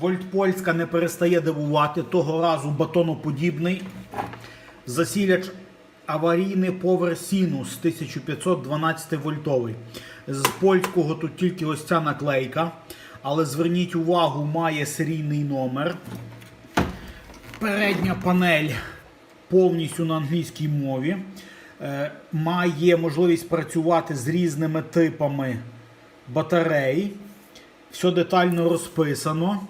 Вольт Польська не перестає дивувати. Того разу батоноподібний. Засіляч аварійний Power Sinus 1512 вольтовий. З польського тут тільки ось ця наклейка. Але зверніть увагу, має серійний номер. Передня панель повністю на англійській мові. Е, має можливість працювати з різними типами батарей. Все детально розписано.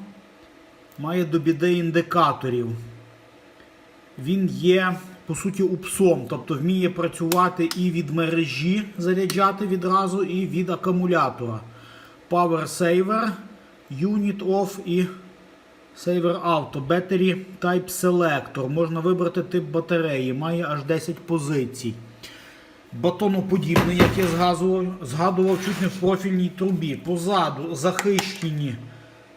Має до біди індикаторів. Він є, по суті, упсом, тобто вміє працювати і від мережі заряджати відразу, і від акумулятора. Power Saver, Unit Off і Saver Auto. Battery Type Selector. Можна вибрати тип батареї. Має аж 10 позицій. Батоноподібний, як я згадував, згадував чуть не в профільній трубі. Позаду захищені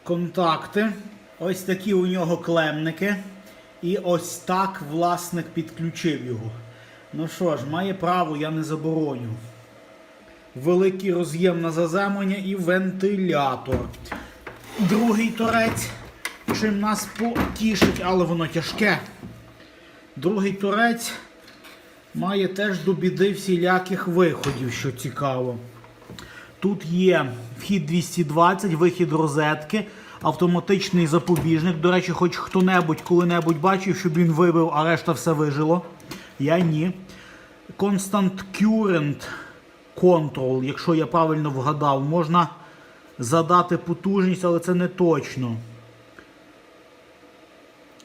контакти. Ось такі у нього клемники. І ось так власник підключив його. Ну що ж, має право, я не забороню. Великий роз'єм на заземлення і вентилятор. Другий торець, чим нас потішить, але воно тяжке. Другий торець має теж до біди всіляких виходів, що цікаво. Тут є вхід 220, вихід розетки, автоматичний запобіжник. До речі, хоч хто-небудь коли-небудь бачив, щоб він вибив, а решта все вижило. Я ні. Constant Current Control, якщо я правильно вгадав, можна задати потужність, але це не точно.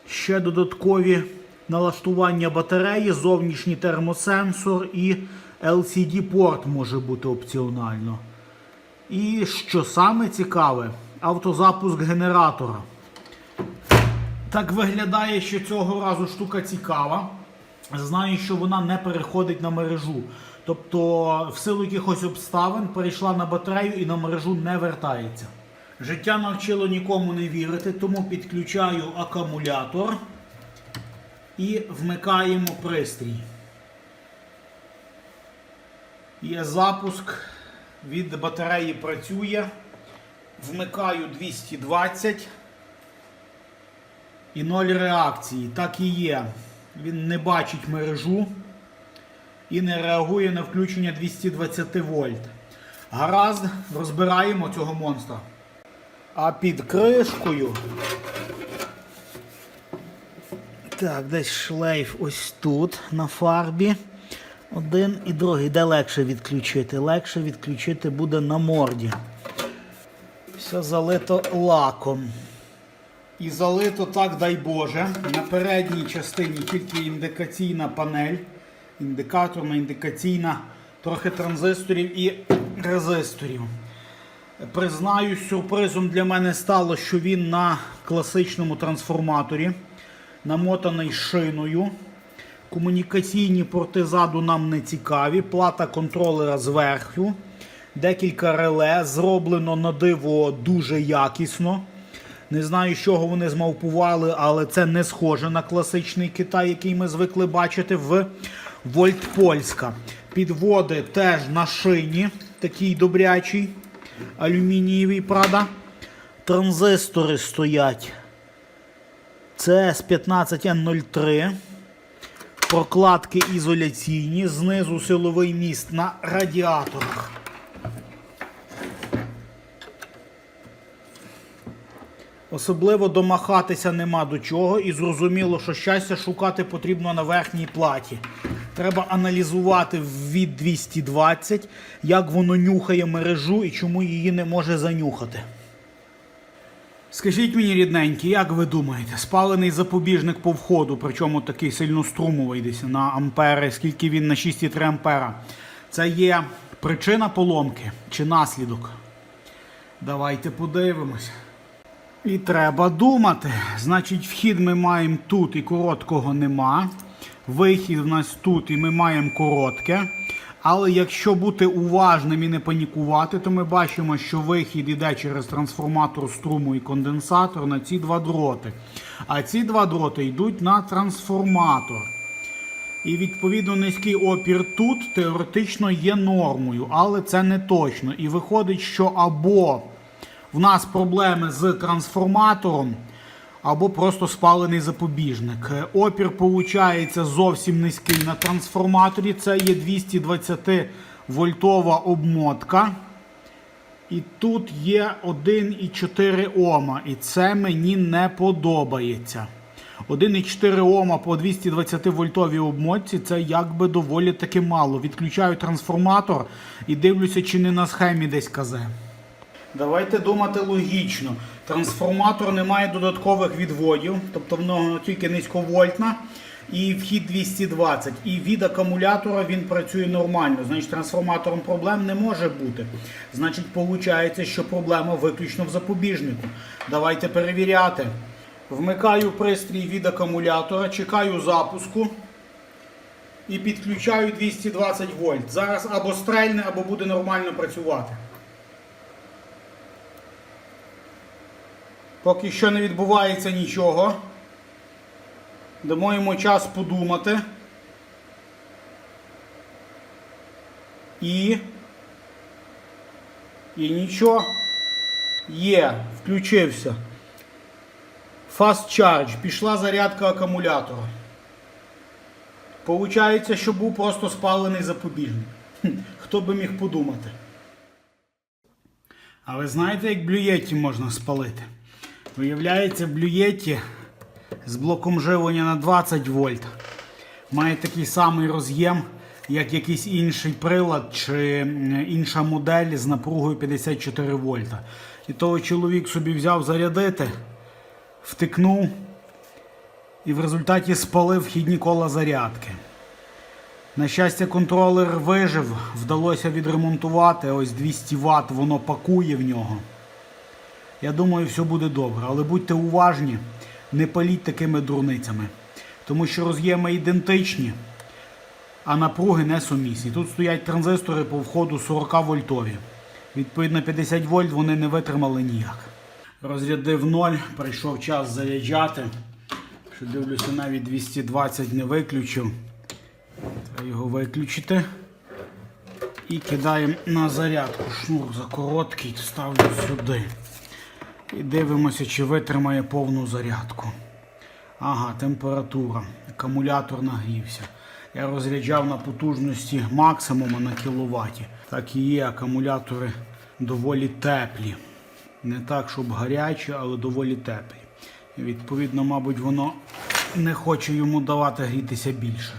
Ще додаткові налаштування батареї, зовнішній термосенсор і LCD-порт може бути опціонально. І що саме цікаве, автозапуск генератора. Так виглядає, що цього разу штука цікава. Знаю, що вона не переходить на мережу. Тобто, в силу якихось обставин перейшла на батарею і на мережу не вертається. Життя навчило нікому не вірити, тому підключаю акумулятор і вмикаємо пристрій. Є запуск. Від батареї працює. Вмикаю 220 і 0 реакції. Так і є. Він не бачить мережу і не реагує на включення 220 вольт. Гаразд, розбираємо цього монстра. А під кришкою. Так, десь шлейф ось тут на фарбі. Один і другий. Де легше відключити? Легше відключити буде на морді. Все залито лаком. І залито так, дай Боже. На передній частині тільки індикаційна панель. Індикаторна, індикаційна, трохи транзисторів і резисторів. Признаюсь, сюрпризом для мене стало, що він на класичному трансформаторі, намотаний шиною. Комунікаційні порти ззаду нам не цікаві. Плата контролера зверху. Декілька реле. Зроблено на диво дуже якісно. Не знаю, з чого вони змавпували, але це не схоже на класичний Китай, який ми звикли бачити в Вольтпольська. Підводи теж на шині, такий добрячий, алюмінієвий, правда. Транзистори стоять. CS 15N03. Прокладки ізоляційні, знизу силовий міст на радіаторах. Особливо домахатися нема до чого, і зрозуміло, що щастя шукати потрібно на верхній платі. Треба аналізувати від 220, як воно нюхає мережу і чому її не може занюхати. Скажіть мені, рідненькі, як ви думаєте, спалений запобіжник по входу, причому такий сильнострумовий десь на ампери, скільки він на 6,3 ампера, це є причина поломки чи наслідок? Давайте подивимось. І треба думати. Значить, вхід ми маємо тут і короткого нема. Вихід в нас тут і ми маємо коротке. Але якщо бути уважним і не панікувати, то ми бачимо, що вихід іде через трансформатор струму і конденсатор на ці два дроти. А ці два дроти йдуть на трансформатор. І відповідно низький опір тут теоретично є нормою, але це не точно. І виходить, що або в нас проблеми з трансформатором або просто спалений запобіжник. Опір виходить зовсім низький на трансформаторі. Це є 220 вольтова обмотка. І тут є 1,4 Ома, і це мені не подобається. 1,4 Ома по 220 вольтовій обмотці це якби доволі таки мало. Відключаю трансформатор і дивлюся, чи не на схемі десь казе. Давайте думати логічно. Трансформатор не має додаткових відводів, тобто воно тільки низьковольтна і вхід 220. І від акумулятора він працює нормально. Значить, трансформатором проблем не може бути. Значить, виходить, що проблема виключно в запобіжнику. Давайте перевіряти. Вмикаю пристрій від акумулятора, чекаю запуску і підключаю 220 вольт. Зараз або стрельне, або буде нормально працювати. Поки що не відбувається нічого. Дамо йому час подумати. І. І нічого. Є, включився. Fast Charge. Пішла зарядка акумулятора. Получається, що був просто спалений запобіжник. Хто би міг подумати. А ви знаєте, як блюєті можна спалити? Виявляється, блюєті з блоком живлення на 20 вольт має такий самий роз'єм, як якийсь інший прилад чи інша модель з напругою 54 вольта. І того чоловік собі взяв зарядити, втикнув і в результаті спалив вхідні кола зарядки. На щастя, контролер вижив, вдалося відремонтувати. Ось 200 Вт воно пакує в нього. Я думаю, все буде добре. Але будьте уважні, не паліть такими дурницями. Тому що роз'єми ідентичні, а напруги несумісні. Тут стоять транзистори по входу 40 вольтові. Відповідно, 50 вольт вони не витримали ніяк. Розрядив 0, прийшов час заряджати. Що дивлюся, навіть 220 не виключив. Треба його виключити. І кидаємо на зарядку. Шнур за короткий, ставлю сюди. І дивимося, чи витримає повну зарядку. Ага, температура. Акумулятор нагрівся. Я розряджав на потужності максимуму на кіловаті. Так і є, акумулятори доволі теплі. Не так, щоб гарячі, але доволі теплі. Відповідно, мабуть, воно не хоче йому давати грітися більше.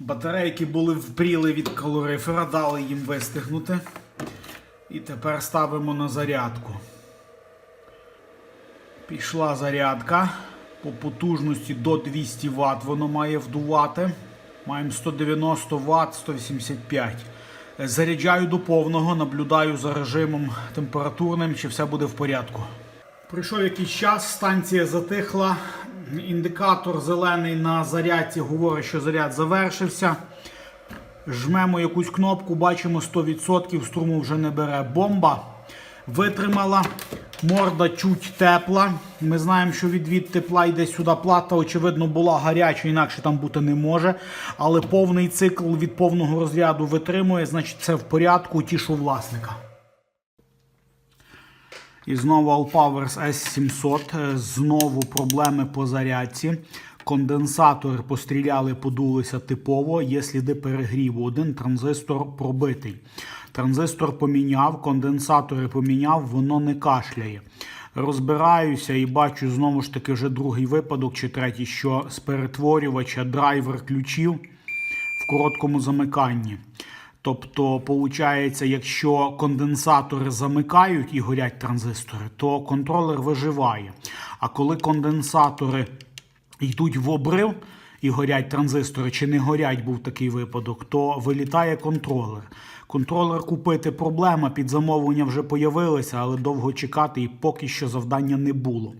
Батарейки були впріли від калорифера, дали їм вистигнути. І тепер ставимо на зарядку. Пішла зарядка. По потужності до 200 Вт воно має вдувати. Маємо 190 Вт, 185. Заряджаю до повного, наблюдаю за режимом температурним, чи все буде в порядку. Прийшов якийсь час, станція затихла. Індикатор зелений на зарядці говорить, що заряд завершився. Жмемо якусь кнопку, бачимо 100%, струму вже не бере. Бомба витримала. Морда чуть тепла. Ми знаємо, що від, від тепла йде сюди плата, очевидно, була гаряча, інакше там бути не може. Але повний цикл від повного розряду витримує, значить це в порядку, тішу власника. І знову Allpowers S700. Е, Знову проблеми по зарядці. Конденсатори постріляли, подулися типово, є сліди перегріву. Один транзистор пробитий. Транзистор поміняв, конденсатори поміняв, воно не кашляє. Розбираюся і бачу знову ж таки вже другий випадок чи третій, що з перетворювача драйвер ключів в короткому замиканні. Тобто, виходить, якщо конденсатори замикають і горять транзистори, то контролер виживає. А коли конденсатори йдуть в обрив і горять транзистори, чи не горять, був такий випадок, то вилітає контролер. Контролер купити проблема, під замовлення вже появилися, але довго чекати і поки що завдання не було.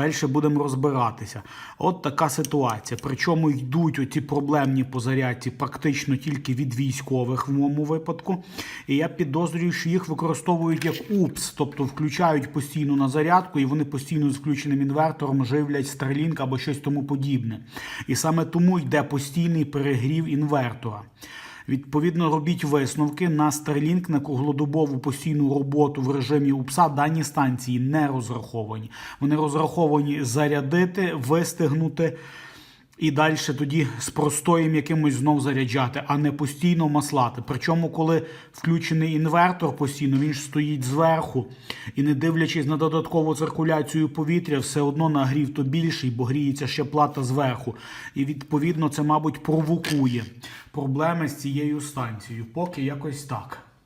Далі будемо розбиратися. От така ситуація. Причому йдуть оці проблемні по зарядці практично тільки від військових в моєму випадку. І я підозрюю, що їх використовують як УПС, тобто включають постійно на зарядку, і вони постійно з включеним інвертором живлять Starlink або щось тому подібне. І саме тому йде постійний перегрів інвертора. Відповідно, робіть висновки на Starlink, на круглодобову постійну роботу в режимі УПСа. Дані станції не розраховані. Вони розраховані зарядити, вистигнути і далі тоді з простоєм якимось знов заряджати, а не постійно маслати. Причому, коли включений інвертор постійно, він ж стоїть зверху і не дивлячись на додаткову циркуляцію повітря, все одно нагрів то більший, бо гріється ще плата зверху. І відповідно це, мабуть, провокує проблеми з цією станцією. Поки якось так.